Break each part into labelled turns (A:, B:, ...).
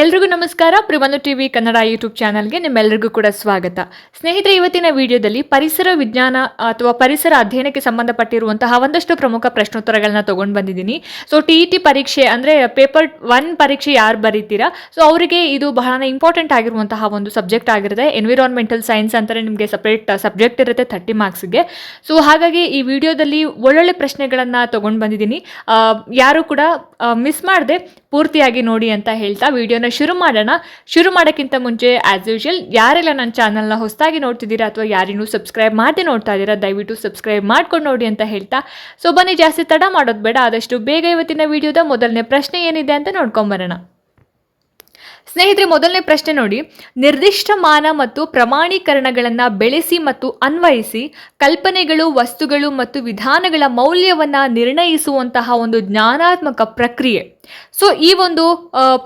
A: ಎಲ್ರಿಗೂ ನಮಸ್ಕಾರ. ಪ್ರಿಮನು TV Kannada YouTube ಚಾನಲ್ಗೆ ನಿಮ್ಮೆಲ್ಲರಿಗೂ ಕೂಡ ಸ್ವಾಗತ. ಸ್ನೇಹಿತರೆ, ಇವತ್ತಿನ ವಿಡಿಯೋದಲ್ಲಿ ಪರಿಸರ ವಿಜ್ಞಾನ ಅಥವಾ ಪರಿಸರ ಅಧ್ಯಯನಕ್ಕೆ ಸಂಬಂಧಪಟ್ಟಿರುವಂತಹ ಒಂದಷ್ಟು ಪ್ರಮುಖ ಪ್ರಶ್ನೋತ್ತರಗಳನ್ನ ತಗೊಂಡು ಬಂದಿದ್ದೀನಿ. ಸೊ ಟಿ ಇ ಟಿ ಪರೀಕ್ಷೆ ಅಂದರೆ ಪೇಪರ್ ಒನ್ ಪರೀಕ್ಷೆ ಯಾರು ಬರೀತೀರಾ? ಸೊ ಅವರಿಗೆ ಇದು ಬಹಳ ಇಂಪಾರ್ಟೆಂಟ್ ಆಗಿರುವಂತಹ ಒಂದು ಸಬ್ಜೆಕ್ಟ್ ಆಗಿರುತ್ತೆ. ಎನ್ವಿರಾನ್ಮೆಂಟಲ್ ಸೈನ್ಸ್ ಅಂತಾರೆ ನಿಮಗೆ ಸಪ್ರೇಟ್ ಸಬ್ಜೆಕ್ಟ್ ಇರುತ್ತೆ ಥರ್ಟಿ ಮಾರ್ಕ್ಸ್ಗೆ ಸೊ ಹಾಗಾಗಿ ಈ ವಿಡಿಯೋದಲ್ಲಿ ಒಳ್ಳೊಳ್ಳೆ ಪ್ರಶ್ನೆಗಳನ್ನು ತಗೊಂಡು ಬಂದಿದ್ದೀನಿ. ಯಾರು ಕೂಡ ಮಿಸ್ ಮಾಡದೆ ಪೂರ್ತಿಯಾಗಿ ನೋಡಿ ಅಂತ ಹೇಳ್ತಾ ವಿಡಿಯೋನ ಶುರು ಮಾಡೋಣ. ಶುರು ಮಾಡೋಕ್ಕಿಂತ ಮುಂಚೆ ಆ್ಯಸ್ ಯೂಶಲ್ ಯಾರೆಲ್ಲ ನನ್ನ ಚಾನಲ್ನ ಹೊಸದಾಗಿ ನೋಡ್ತಿದ್ದೀರಾ ಅಥವಾ ಯಾರಿನ್ನೂ ಸಬ್ಸ್ಕ್ರೈಬ್ ಮಾಡದೆ ನೋಡ್ತಾ ಇದ್ದೀರಾ, ದಯವಿಟ್ಟು ಸಬ್ಸ್ಕ್ರೈಬ್ ಮಾಡ್ಕೊಂಡು ನೋಡಿ ಅಂತ ಹೇಳ್ತಾ. ಸೊ ಬನ್ನಿ, ಜಾಸ್ತಿ ತಡ ಮಾಡೋದು ಬೇಡ. ಆದಷ್ಟು ಬೇಗ ಇವತ್ತಿನ ವಿಡಿಯೋದ ಮೊದಲನೇ ಪ್ರಶ್ನೆ ಏನಿದೆ ಅಂತ ನೋಡ್ಕೊಂಬರೋಣ. ಸ್ನೇಹಿತರೆ, ಮೊದಲನೇ ಪ್ರಶ್ನೆ ನೋಡಿ. ನಿರ್ದಿಷ್ಟ ಮಾನ ಮತ್ತು ಪ್ರಮಾಣೀಕರಣಗಳನ್ನು ಬೆಳೆಸಿ ಮತ್ತು ಅನ್ವಯಿಸಿ ಕಲ್ಪನೆಗಳು, ವಸ್ತುಗಳು ಮತ್ತು ವಿಧಾನಗಳ ಮೌಲ್ಯವನ್ನು ನಿರ್ಣಯಿಸುವಂತಹ ಒಂದು ಜ್ಞಾನಾತ್ಮಕ ಪ್ರಕ್ರಿಯೆ. ಸೊ ಈ ಒಂದು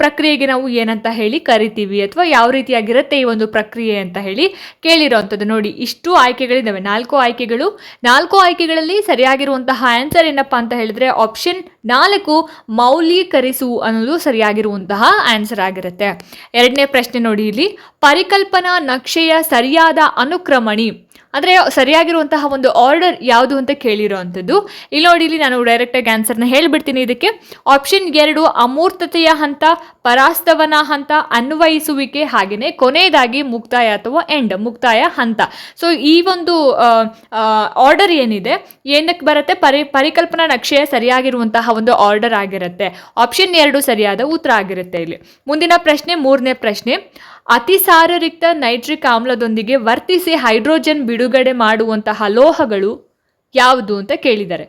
A: ಪ್ರಕ್ರಿಯೆಗೆ ನಾವು ಏನಂತ ಹೇಳಿ ಕರಿತೀವಿ ಅಥವಾ ಯಾವ ರೀತಿಯಾಗಿರುತ್ತೆ ಈ ಒಂದು ಪ್ರಕ್ರಿಯೆ ಅಂತ ಹೇಳಿ ಕೇಳಿರುವಂಥದ್ದು ನೋಡಿ. ಇಷ್ಟು ಆಯ್ಕೆಗಳಿದ್ದಾವೆ. ನಾಲ್ಕು ಆಯ್ಕೆಗಳು. ನಾಲ್ಕು ಆಯ್ಕೆಗಳಲ್ಲಿ ಸರಿಯಾಗಿರುವಂತಹ ಆನ್ಸರ್ ಏನಪ್ಪ ಅಂತ ಹೇಳಿದ್ರೆ, ಆಪ್ಷನ್ ನಾಲ್ಕು ಮೌಲ್ಯೀಕರಿಸು ಅನ್ನೋದು ಸರಿಯಾಗಿರುವಂತಹ ಆನ್ಸರ್ ಆಗಿರುತ್ತೆ. ಎರಡನೇ ಪ್ರಶ್ನೆ ನೋಡಿ ಇಲ್ಲಿ ಪರಿಕಲ್ಪನಾ ನಕ್ಷೆಯ ಸರಿಯಾದ ಅನುಕ್ರಮಣಿ. ಅಂದರೆ ಸರಿಯಾಗಿರುವಂತಹ ಒಂದು ಆರ್ಡರ್ ಯಾವುದು ಅಂತ ಕೇಳಿರೋ ಅಂಥದ್ದು ಇಲ್ಲಿ ನೋಡಿ, ಇಲ್ಲಿ ನಾನು ಡೈರೆಕ್ಟಾಗಿ ಆನ್ಸರ್ನ ಹೇಳಿಬಿಡ್ತೀನಿ ಇದಕ್ಕೆ. ಆಪ್ಷನ್ ಎರಡು, ಅಮೂರ್ತತೆಯ ಹಂತ, ಪರಾಸ್ತವನ ಹಂತ, ಅನ್ವಯಿಸುವಿಕೆ ಹಾಗೆಯೇ ಕೊನೆಯದಾಗಿ ಮುಕ್ತಾಯ ಅಥವಾ ಎಂಡ್ ಮುಕ್ತಾಯ ಹಂತ. ಸೊ ಈ ಒಂದು ಆರ್ಡರ್ ಏನಿದೆ, ಏನಕ್ಕೆ ಬರುತ್ತೆ? ಪರಿ, ಪರಿಕಲ್ಪನಾ ನಕ್ಷೆಯ ಸರಿಯಾಗಿರುವಂತಹ ಒಂದು ಆರ್ಡರ್ ಆಗಿರುತ್ತೆ. ಆಪ್ಷನ್ ಎರಡು ಸರಿಯಾದ ಉತ್ತರ ಆಗಿರುತ್ತೆ ಇಲ್ಲಿ. ಮುಂದಿನ ಪ್ರಶ್ನೆ, ಮೂರನೇ ಪ್ರಶ್ನೆ. ಅತಿಸಾರರಿಕ್ತ ನೈಟ್ರಿಕ್ ಆಮ್ಲದೊಂದಿಗೆ ವರ್ತಿಸಿ ಹೈಡ್ರೋಜನ್ ಬಿಡುಗಡೆ ಮಾಡುವಂತಹ ಲೋಹಗಳು ಯಾವುದು ಅಂತ ಕೇಳಿದ್ದಾರೆ.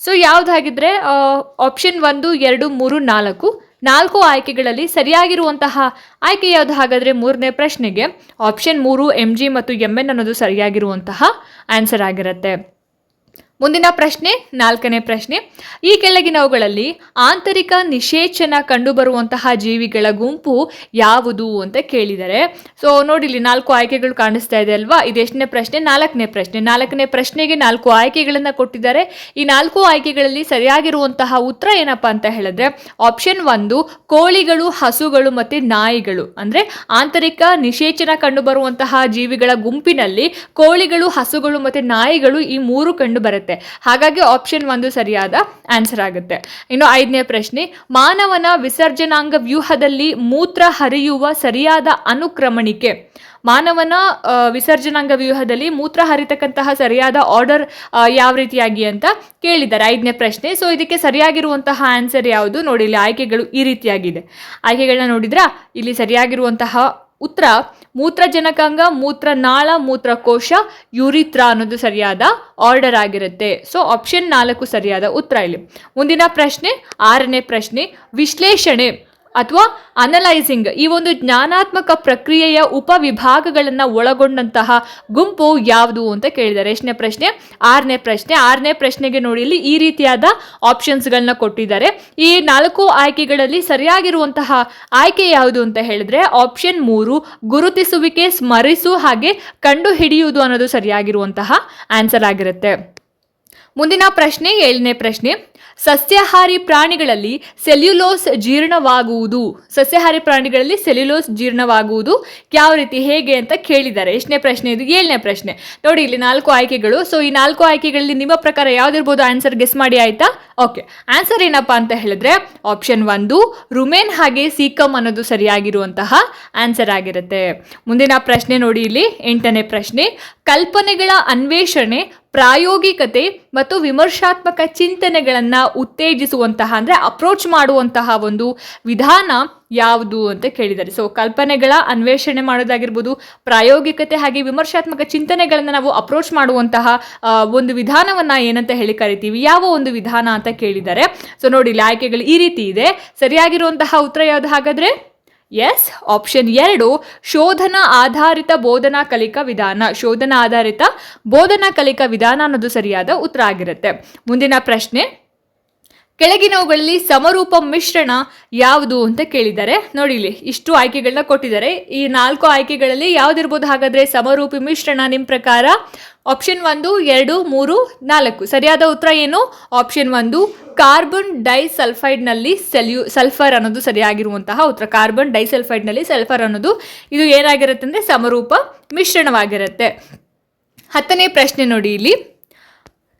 A: ಸೊ ಯಾವುದಾಗಿದ್ರೆ ಆಪ್ಷನ್ ಒಂದು, ಎರಡು, ಮೂರು, ನಾಲ್ಕು. ನಾಲ್ಕು ಆಯ್ಕೆಗಳಲ್ಲಿ ಸರಿಯಾಗಿರುವಂತಹ ಆಯ್ಕೆ ಯಾವುದು ಹಾಗಾದರೆ ಮೂರನೇ ಪ್ರಶ್ನೆಗೆ ಆಪ್ಷನ್ ಮೂರು ಎಂ ಜಿ ಮತ್ತು ಎಂ ಎನ್ ಅನ್ನೋದು ಸರಿಯಾಗಿರುವಂತಹ ಆನ್ಸರ್ ಆಗಿರುತ್ತೆ. ಮುಂದಿನ ಪ್ರಶ್ನೆ, ನಾಲ್ಕನೇ ಪ್ರಶ್ನೆ. ಈ ಕೆಳಗಿನವುಗಳಲ್ಲಿ ಆಂತರಿಕ ನಿಷೇಚನ ಕಂಡುಬರುವಂತಹ ಜೀವಿಗಳ ಗುಂಪು ಯಾವುದು ಅಂತ ಕೇಳಿದರೆ ಸೊ ನೋಡಿ ಇಲ್ಲಿ ನಾಲ್ಕು ಆಯ್ಕೆಗಳು ಕಾಣಿಸ್ತಾ ಇದೆ ಅಲ್ವಾ? ಇದೆಷ್ಟನೇ ಪ್ರಶ್ನೆ, ನಾಲ್ಕನೇ ಪ್ರಶ್ನೆ. ನಾಲ್ಕನೇ ಪ್ರಶ್ನೆಗೆ ನಾಲ್ಕು ಆಯ್ಕೆಗಳನ್ನು ಕೊಟ್ಟಿದ್ದಾರೆ. ಈ ನಾಲ್ಕು ಆಯ್ಕೆಗಳಲ್ಲಿ ಸರಿಯಾಗಿರುವಂತಹ ಉತ್ತರ ಏನಪ್ಪಾ ಅಂತ ಹೇಳಿದ್ರೆ ಆಪ್ಷನ್ ಒಂದು, ಕೋಳಿಗಳು, ಹಸುಗಳು ಮತ್ತು ನಾಯಿಗಳು. ಅಂದರೆ ಆಂತರಿಕ ನಿಷೇಚನ ಕಂಡುಬರುವಂತಹ ಜೀವಿಗಳ ಗುಂಪಿನಲ್ಲಿ ಕೋಳಿಗಳು, ಹಸುಗಳು ಮತ್ತು ನಾಯಿಗಳು ಈ ಮೂರು ಕಂಡು ಬರುತ್ತೆ ಹಾಗಾಗಿ ಆಪ್ಷನ್ ಒಂದು ಸರಿಯಾದ ಆನ್ಸರ್ ಆಗುತ್ತೆ. ಇನ್ನು ಐದನೇ ಪ್ರಶ್ನೆ, ಮಾನವನ ವಿಸರ್ಜನಾಂಗ ವ್ಯೂಹದಲ್ಲಿ ಮೂತ್ರ ಹರಿಯುವ ಸರಿಯಾದ ಅನುಕ್ರಮಣಿಕೆ. ಮಾನವನ ವಿಸರ್ಜನಾಂಗ ವ್ಯೂಹದಲ್ಲಿ ಮೂತ್ರ ಹರಿತಕ್ಕಂತಹ ಸರಿಯಾದ ಆರ್ಡರ್ ಯಾವ ರೀತಿಯಾಗಿ ಅಂತ ಕೇಳಿದ್ದಾರೆ. ಐದನೇ ಪ್ರಶ್ನೆ ಸೊ ಇದಕ್ಕೆ ಸರಿಯಾಗಿರುವಂತಹ ಆನ್ಸರ್ ಯಾವುದು? ನೋಡಿ, ಇಲ್ಲಿ ಆಯ್ಕೆಗಳು ಈ ರೀತಿಯಾಗಿದೆ. ಆಯ್ಕೆಗಳನ್ನ ನೋಡಿದ್ರಾ? ಇಲ್ಲಿ ಸರಿಯಾಗಿರುವಂತಹ ಉತ್ತರ ಮೂತ್ರಜನಕಾಂಗ, ಮೂತ್ರನಾಳ, ಮೂತ್ರಕೋಶ, ಯುರಿತ್ರ ಅನ್ನೋದು ಸರಿಯಾದ ಆರ್ಡರ್ ಆಗಿರುತ್ತೆ. ಸೊ ಆಪ್ಷನ್ ನಾಲ್ಕು ಸರಿಯಾದ ಉತ್ತರ ಇಲ್ಲಿ. ಮುಂದಿನ ಪ್ರಶ್ನೆ, ಆರನೇ ಪ್ರಶ್ನೆ, ವಿಶ್ಲೇಷಣೆ. ಅಥವಾ ಅನಲೈಸಿಂಗ್ ಈ ಒಂದು ಜ್ಞಾನಾತ್ಮಕ ಪ್ರಕ್ರಿಯೆಯ ಉಪವಿಭಾಗಗಳನ್ನು ಒಳಗೊಂಡಂತಹ ಗುಂಪು ಯಾವುದು ಅಂತ ಕೇಳಿದ್ದಾರೆ ಎಷ್ಟನೇ ಪ್ರಶ್ನೆ, ಆರನೇ ಪ್ರಶ್ನೆ. ಆರನೇ ಪ್ರಶ್ನೆಗೆ ನೋಡಿ, ಇಲ್ಲಿ ಈ ರೀತಿಯಾದ ಆಪ್ಷನ್ಸ್ಗಳನ್ನ ಕೊಟ್ಟಿದ್ದಾರೆ. ಈ ನಾಲ್ಕು ಆಯ್ಕೆಗಳಲ್ಲಿ ಸರಿಯಾಗಿರುವಂತಹ ಆಯ್ಕೆ ಯಾವುದು ಅಂತ ಹೇಳಿದ್ರೆ ಆಪ್ಷನ್ ಮೂರು, ಗುರುತಿಸುವಿಕೆ, ಸ್ಮರಿಸು ಹಾಗೆ ಕಂಡು ಹಿಡಿಯುವುದು ಅನ್ನೋದು ಸರಿಯಾಗಿರುವಂತಹ ಆನ್ಸರ್ ಆಗಿರುತ್ತೆ. ಮುಂದಿನ ಪ್ರಶ್ನೆ, ಏಳನೇ ಪ್ರಶ್ನೆ. ಸಸ್ಯಾಹಾರಿ ಪ್ರಾಣಿಗಳಲ್ಲಿ ಸೆಲ್ಯುಲೋಸ್ ಜೀರ್ಣವಾಗುವುದು. ಸಸ್ಯಾಹಾರಿ ಪ್ರಾಣಿಗಳಲ್ಲಿ ಸೆಲ್ಯುಲೋಸ್ ಜೀರ್ಣವಾಗುವುದು ಯಾವ ರೀತಿ, ಹೇಗೆ ಅಂತ ಕೇಳಿದ್ದಾರೆ. ಎಷ್ಟನೇ ಪ್ರಶ್ನೆ ಇದು? ಏಳನೇ ಪ್ರಶ್ನೆ. ನೋಡಿ, ಇಲ್ಲಿ ನಾಲ್ಕು ಆಯ್ಕೆಗಳು. ಸೊ ಈ ನಾಲ್ಕು ಆಯ್ಕೆಗಳಲ್ಲಿ ನಿಮ್ಮ ಪ್ರಕಾರ ಯಾವ್ದಿರ್ಬೋದು? ಆನ್ಸರ್ ಗೆಸ್ ಮಾಡಿ, ಆಯ್ತಾ? ಓಕೆ ಆನ್ಸರ್ ಏನಪ್ಪಾ ಅಂತ ಹೇಳಿದ್ರೆ ಆಪ್ಷನ್ ಒಂದು, ರುಮೇನ್ ಹಾಗೆ ಸೀಕಮ್ ಅನ್ನೋದು ಸರಿಯಾಗಿರುವಂತಹ ಆನ್ಸರ್ ಆಗಿರುತ್ತೆ. ಮುಂದಿನ ಪ್ರಶ್ನೆ ನೋಡಿ ಇಲ್ಲಿ. ಎಂಟನೇ ಪ್ರಶ್ನೆ. ಕಲ್ಪನೆಗಳ ಅನ್ವೇಷಣೆ ಪ್ರಾಯೋಗಿಕತೆ ಮತ್ತು ವಿಮರ್ಶಾತ್ಮಕ ಚಿಂತನೆಗಳನ್ನು ಉತ್ತೇಜಿಸುವಂತಹ, ಅಂದರೆ ಅಪ್ರೋಚ್ ಮಾಡುವಂತಹ ಒಂದು ವಿಧಾನ ಯಾವುದು ಅಂತ ಕೇಳಿದ್ದಾರೆ ಸೊ ಕಲ್ಪನೆಗಳ ಅನ್ವೇಷಣೆ ಮಾಡೋದಾಗಿರ್ಬೋದು, ಪ್ರಾಯೋಗಿಕತೆ ಹಾಗೆ ವಿಮರ್ಶಾತ್ಮಕ ಚಿಂತನೆಗಳನ್ನು ನಾವು ಅಪ್ರೋಚ್ ಮಾಡುವಂತಹ ಒಂದು ವಿಧಾನವನ್ನು ಏನಂತ ಹೇಳಿ ಕರಿತೀವಿ, ಯಾವ ಒಂದು ವಿಧಾನ ಅಂತ ಕೇಳಿದ್ದಾರೆ ಸೊ ನೋಡಿ ಇಲ್ಲಿ ಈ ರೀತಿ ಇದೆ. ಸರಿಯಾಗಿರುವಂತಹ ಉತ್ತರ ಯಾವುದು ಹಾಗಾದ್ರೆ? ಎಸ್ ಆಪ್ಷನ್ ಎರಡು, ಶೋಧನಾ ಆಧಾರಿತ ಬೋಧನಾ ಕಲಿಕಾ ವಿಧಾನ. ಶೋಧನಾ ಆಧಾರಿತ ಬೋಧನಾ ಕಲಿಕಾ ವಿಧಾನ ಅನ್ನೋದು ಸರಿಯಾದ ಉತ್ತರ ಆಗಿರುತ್ತೆ. ಮುಂದಿನ ಪ್ರಶ್ನೆ ಕೆಳಗಿನವುಗಳಲ್ಲಿ ಸಮರೂಪ ಮಿಶ್ರಣ ಯಾವುದು ಅಂತ ಕೇಳಿದ್ದಾರೆ. ನೋಡಿ ಇಲ್ಲಿ ಇಷ್ಟು ಆಯ್ಕೆಗಳನ್ನ ಕೊಟ್ಟಿದ್ದಾರೆ. ಈ ನಾಲ್ಕು ಆಯ್ಕೆಗಳಲ್ಲಿ ಯಾವ್ದಿರ್ಬೋದು ಹಾಗಾದ್ರೆ ಸಮರೂಪಿ ಮಿಶ್ರಣ ನಿಮ್ಮ ಪ್ರಕಾರ? ಆಪ್ಷನ್ ಒಂದು, ಎರಡು, ಮೂರು, ನಾಲ್ಕು. ಸರಿಯಾದ ಉತ್ತರ ಏನು? ಆಪ್ಷನ್ ಒಂದು ಕಾರ್ಬನ್ ಡೈಸಲ್ಫೈಡ್ನಲ್ಲಿ ಸೆಲ್ಯು ಸಲ್ಫರ್ ಅನ್ನೋದು ಸರಿಯಾಗಿರುವಂತಹ ಉತ್ತರ. ಕಾರ್ಬನ್ ಡೈಸಲ್ಫೈಡ್ನಲ್ಲಿ ಸಲ್ಫರ್ ಅನ್ನೋದು ಇದು ಏನಾಗಿರುತ್ತೆ ಅಂದರೆ ಸಮರೂಪ ಮಿಶ್ರಣವಾಗಿರುತ್ತೆ. ಹತ್ತನೇ ಪ್ರಶ್ನೆ ನೋಡಿ ಇಲ್ಲಿ.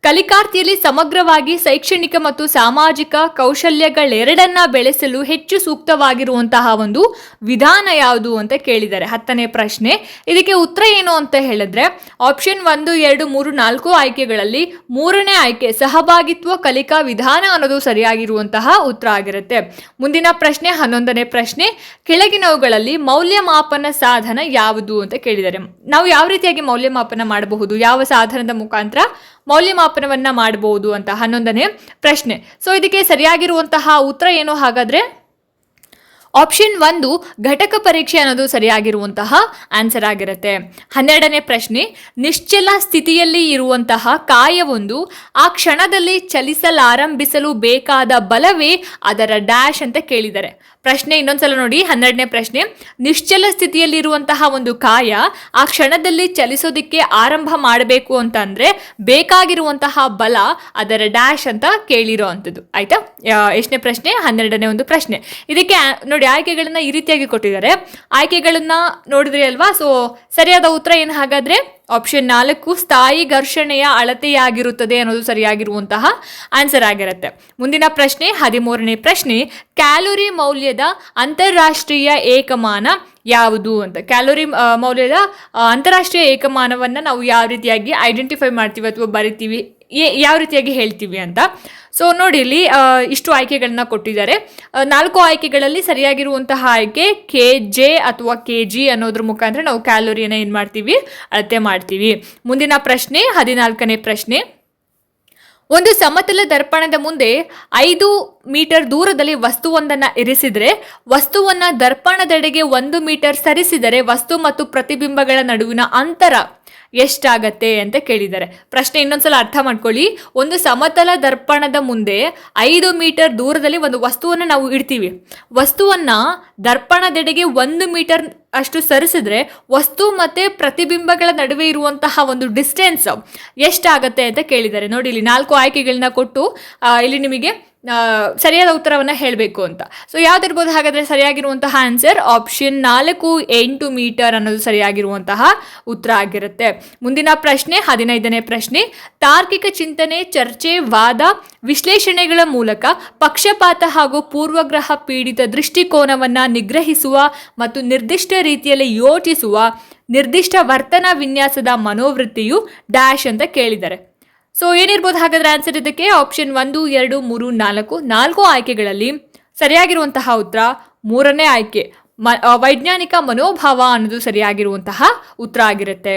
A: ಕಲಿಕಾರ್ಥಿಯಲ್ಲಿ ಸಮಗ್ರವಾಗಿ ಶೈಕ್ಷಣಿಕ ಮತ್ತು ಸಾಮಾಜಿಕ ಕೌಶಲ್ಯಗಳೆರಡನ್ನ ಬೆಳೆಸಲು ಹೆಚ್ಚು ಸೂಕ್ತವಾಗಿರುವಂತಹ ಒಂದು ವಿಧಾನ ಯಾವುದು ಅಂತ ಕೇಳಿದ್ದಾರೆ ಹತ್ತನೇ ಪ್ರಶ್ನೆ. ಇದಕ್ಕೆ ಉತ್ತರ ಏನು ಅಂತ ಹೇಳಿದ್ರೆ ಆಪ್ಷನ್ ಒಂದು, ಎರಡು, ಮೂರು, ನಾಲ್ಕು ಆಯ್ಕೆಗಳಲ್ಲಿ ಮೂರನೇ ಆಯ್ಕೆ ಸಹಭಾಗಿತ್ವ ಕಲಿಕಾ ವಿಧಾನ ಅನ್ನೋದು ಸರಿಯಾಗಿರುವಂತಹ ಉತ್ತರ ಆಗಿರುತ್ತೆ. ಮುಂದಿನ ಪ್ರಶ್ನೆ, ಹನ್ನೊಂದನೇ ಪ್ರಶ್ನೆ, ಕೆಳಗಿನವುಗಳಲ್ಲಿ ಮೌಲ್ಯಮಾಪನ ಸಾಧನ ಯಾವುದು ಅಂತ ಕೇಳಿದ್ದಾರೆ ನಾವು ಯಾವ ರೀತಿಯಾಗಿ ಮೌಲ್ಯಮಾಪನ ಮಾಡಬಹುದು? ಯಾವ ಸಾಧನದ ಮುಖಾಂತರ? ಮೌಲ್ಯಮಾಪನವನ್ನ ಮಾಡಬಹುದು ಅಂತ ಹನ್ನೊಂದನೇ ಪ್ರಶ್ನೆ. ಸೊ ಇದಕ್ಕೆ ಸರಿಯಾಗಿರುವಂತಹ ಉತ್ತರ ಏನು ಹಾಗಾದ್ರೆ? ಆಪ್ಷನ್ ಒಂದು, ಘಟಕ ಪರೀಕ್ಷೆ ಅನ್ನೋದು ಸರಿಯಾಗಿರುವಂತಹ ಆನ್ಸರ್ ಆಗಿರುತ್ತೆ. ಹನ್ನೆರಡನೇ ಪ್ರಶ್ನೆ, ನಿಶ್ಚಲ ಸ್ಥಿತಿಯಲ್ಲಿ ಇರುವಂತಹ ಕಾಯವೊಂದು ಆ ಕ್ಷಣದಲ್ಲಿ ಚಲಿಸಲಾರಂಭಿಸಲು ಬೇಕಾದ ಬಲವೇ ಅದರ ಡ್ಯಾಶ್ ಅಂತ ಕೇಳಿದ್ದಾರೆ ಪ್ರಶ್ನೆ ಇನ್ನೊಂದ್ಸಲ ನೋಡಿ, ಹನ್ನೆರಡನೇ ಪ್ರಶ್ನೆ, ನಿಶ್ಚಲ ಸ್ಥಿತಿಯಲ್ಲಿರುವಂತಹ ಒಂದು ಕಾಯ ಆ ಕ್ಷಣದಲ್ಲಿ ಚಲಿಸೋದಿಕ್ಕೆ ಆರಂಭ ಮಾಡಬೇಕು ಅಂತಂದ್ರೆ ಬೇಕಾಗಿರುವಂತಹ ಬಲ ಅದರ ಡ್ಯಾಶ್ ಅಂತ ಕೇಳಿರೋ ಅಂಥದ್ದು. ಆಯ್ತಾ? ಎಷ್ಟನೇ ಪ್ರಶ್ನೆ? ಹನ್ನೆರಡನೇ ಒಂದು ಪ್ರಶ್ನೆ. ಇದಕ್ಕೆ, ಆ- ನೋಡಿ ಆಯ್ಕೆಗಳನ್ನ ಈ ರೀತಿಯಾಗಿ ಕೊಟ್ಟಿದ್ದಾರೆ. ಆಯ್ಕೆಗಳನ್ನ ನೋಡಿದ್ರಿ ಅಲ್ವಾ? ಸೊ ಸರಿಯಾದ ಉತ್ತರ ಏನು ಹಾಗಾದ್ರೆ ಆಪ್ಷನ್ ನಾಲ್ಕು, ಸ್ಥಾಯಿ ಘರ್ಷಣೆಯ ಅಳತೆಯಾಗಿರುತ್ತದೆ ಅನ್ನೋದು ಸರಿಯಾಗಿರುವಂತಹ ಆನ್ಸರ್ ಆಗಿರುತ್ತೆ. ಮುಂದಿನ ಪ್ರಶ್ನೆ, ಹದಿಮೂರನೇ ಪ್ರಶ್ನೆ, ಕ್ಯಾಲೋರಿ ಮೌಲ್ಯದ ಅಂತಾರಾಷ್ಟ್ರೀಯ ಏಕಮಾನ ಯಾವುದು ಅಂತ. ಕ್ಯಾಲೋರಿ ಮೌಲ್ಯದ ಅಂತಾರಾಷ್ಟ್ರೀಯ ಏಕಮಾನವನ್ನು ನಾವು ಯಾವ ರೀತಿಯಾಗಿ ಐಡೆಂಟಿಫೈ ಮಾಡ್ತೀವಿ ಅಥವಾ ಬರಿತೀವಿ ಯಾವ ರೀತಿಯಾಗಿ ಹೇಳ್ತೀವಿ ಅಂತ. ಸೊ ನೋಡಿ ಇಲ್ಲಿ ಇಷ್ಟು ಆಯ್ಕೆಗಳನ್ನ ಕೊಟ್ಟಿದ್ದಾರೆ. ನಾಲ್ಕು ಆಯ್ಕೆಗಳಲ್ಲಿ ಸರಿಯಾಗಿರುವಂತಹ ಆಯ್ಕೆ ಕೆ ಜೆ ಅಥವಾ ಕೆ ಜಿ ಅನ್ನೋದ್ರ ಮುಖಾಂತರ ನಾವು ಕ್ಯಾಲೋರಿಯನ್ನು ಏನು ಮಾಡ್ತೀವಿ? ಅಳತೆ ಮಾಡ್ತೀವಿ. ಮುಂದಿನ ಪ್ರಶ್ನೆ, ಹದಿನಾಲ್ಕನೇ ಪ್ರಶ್ನೆ. ಒಂದು ಸಮತಲ ದರ್ಪಣದ ಮುಂದೆ ಐದು ಮೀಟರ್ ದೂರದಲ್ಲಿ ವಸ್ತುವೊಂದನ್ನು ಇರಿಸಿದರೆ, ವಸ್ತುವನ್ನ ದರ್ಪಣದೆಡೆಗೆ ಒಂದು ಮೀಟರ್ ಸರಿಸಿದರೆ ವಸ್ತು ಮತ್ತು ಪ್ರತಿಬಿಂಬಗಳ ನಡುವಿನ ಅಂತರ ಎಷ್ಟಾಗತ್ತೆ ಅಂತ ಕೇಳಿದ್ದಾರೆ. ಪ್ರಶ್ನೆ ಇನ್ನೊಂದ್ಸಲ ಅರ್ಥ ಮಾಡ್ಕೊಳ್ಳಿ. ಒಂದು ಸಮತಲ ದರ್ಪಣದ ಮುಂದೆ ಐದು ಮೀಟರ್ ದೂರದಲ್ಲಿ ಒಂದು ವಸ್ತುವನ್ನು ನಾವು ಇಡ್ತೀವಿ. ವಸ್ತುವನ್ನ ದರ್ಪಣದೆಡೆಗೆ ಒಂದು ಮೀಟರ್ ಅಷ್ಟು ಸರಿಸಿದ್ರೆ ವಸ್ತು ಮತ್ತೆ ಪ್ರತಿಬಿಂಬಗಳ ನಡುವೆ ಇರುವಂತಹ ಒಂದು ಡಿಸ್ಟೆನ್ಸ್ ಎಷ್ಟಾಗತ್ತೆ ಅಂತ ಕೇಳಿದ್ದಾರೆ. ನೋಡಿ, ಇಲ್ಲಿ ನಾಲ್ಕು ಆಯ್ಕೆಗಳನ್ನ ಕೊಟ್ಟು ಇಲ್ಲಿ ನಿಮಗೆ ಸರಿಯಾದ ಉತ್ತರವನ್ನು ಹೇಳಬೇಕು ಅಂತ. ಸೊ ಯಾವ್ದಿರ್ಬೋದು ಹಾಗಾದರೆ ಸರಿಯಾಗಿರುವಂತಹ ಆನ್ಸರ್ ಆಪ್ಷನ್ ನಾಲ್ಕು ಎಂಟು ಮೀಟರ್ ಅನ್ನೋದು ಸರಿಯಾಗಿರುವಂತಹ ಉತ್ತರ ಆಗಿರುತ್ತೆ. ಮುಂದಿನ ಪ್ರಶ್ನೆ, ಹದಿನೈದನೇ ಪ್ರಶ್ನೆ. ತಾರ್ಕಿಕ ಚಿಂತನೆ, ಚರ್ಚೆ, ವಾದ, ವಿಶ್ಲೇಷಣೆಗಳ ಮೂಲಕ ಪಕ್ಷಪಾತ ಹಾಗೂ ಪೂರ್ವಗ್ರಹ ಪೀಡಿತ ದೃಷ್ಟಿಕೋನವನ್ನು ನಿಗ್ರಹಿಸುವ ಮತ್ತು ನಿರ್ದಿಷ್ಟ ರೀತಿಯಲ್ಲಿ ಯೋಚಿಸುವ ನಿರ್ದಿಷ್ಟ ವರ್ತನಾ ವಿನ್ಯಾಸದ ಮನೋವೃತ್ತಿಯು ಡ್ಯಾಶ್ ಅಂತ ಕೇಳಿದ್ದಾರೆ. ಸೊ ಏನಿರ್ಬೋದು ಹಾಗಾದ್ರೆ ಆನ್ಸರ್ ಇದಕ್ಕೆ? ಆಪ್ಷನ್ ಒಂದು, ಎರಡು, ಮೂರು, ನಾಲ್ಕು. ನಾಲ್ಕು ಆಯ್ಕೆಗಳಲ್ಲಿ ಸರಿಯಾಗಿರುವಂತಹ ಉತ್ತರ ಮೂರನೇ ಆಯ್ಕೆ. ವೈಜ್ಞಾನಿಕ ಮನೋಭಾವ ಅನ್ನೋದು ಸರಿಯಾಗಿರುವಂತಹ ಉತ್ತರ ಆಗಿರುತ್ತೆ.